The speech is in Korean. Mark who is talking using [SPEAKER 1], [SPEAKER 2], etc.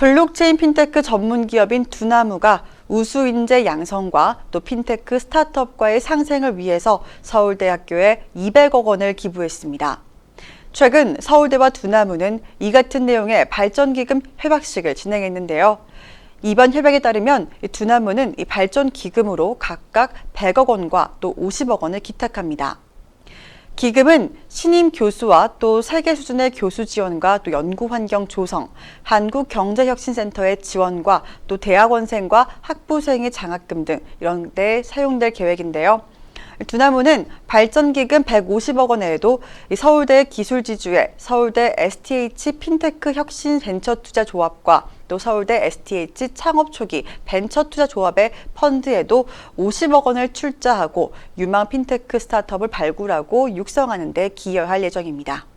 [SPEAKER 1] 블록체인 핀테크 전문 기업인 두나무가 우수 인재 양성과 또 핀테크 스타트업과의 상생을 위해서 서울대학교에 200억 원을 기부했습니다. 최근 서울대와 두나무는 이 같은 내용의 발전기금 협약식을 진행했는데요. 이번 협약에 따르면 이 두나무는 이 발전기금으로 각각 100억 원과 또 50억 원을 기탁합니다. 기금은 신임 교수와 또 세계 수준의 교수 지원과 또 연구 환경 조성, 한국 경제혁신센터의 지원과 또 대학원생과 학부생의 장학금 등 이런 데 사용될 계획인데요. 두나무는 발전기금 150억 원 외에도 이 서울대 기술지주회, 서울대 STH 핀테크 혁신 벤처투자조합과 또 서울대 STH 창업 초기 벤처투자조합의 펀드에도 50억 원을 출자하고 유망 핀테크 스타트업을 발굴하고 육성하는 데 기여할 예정입니다.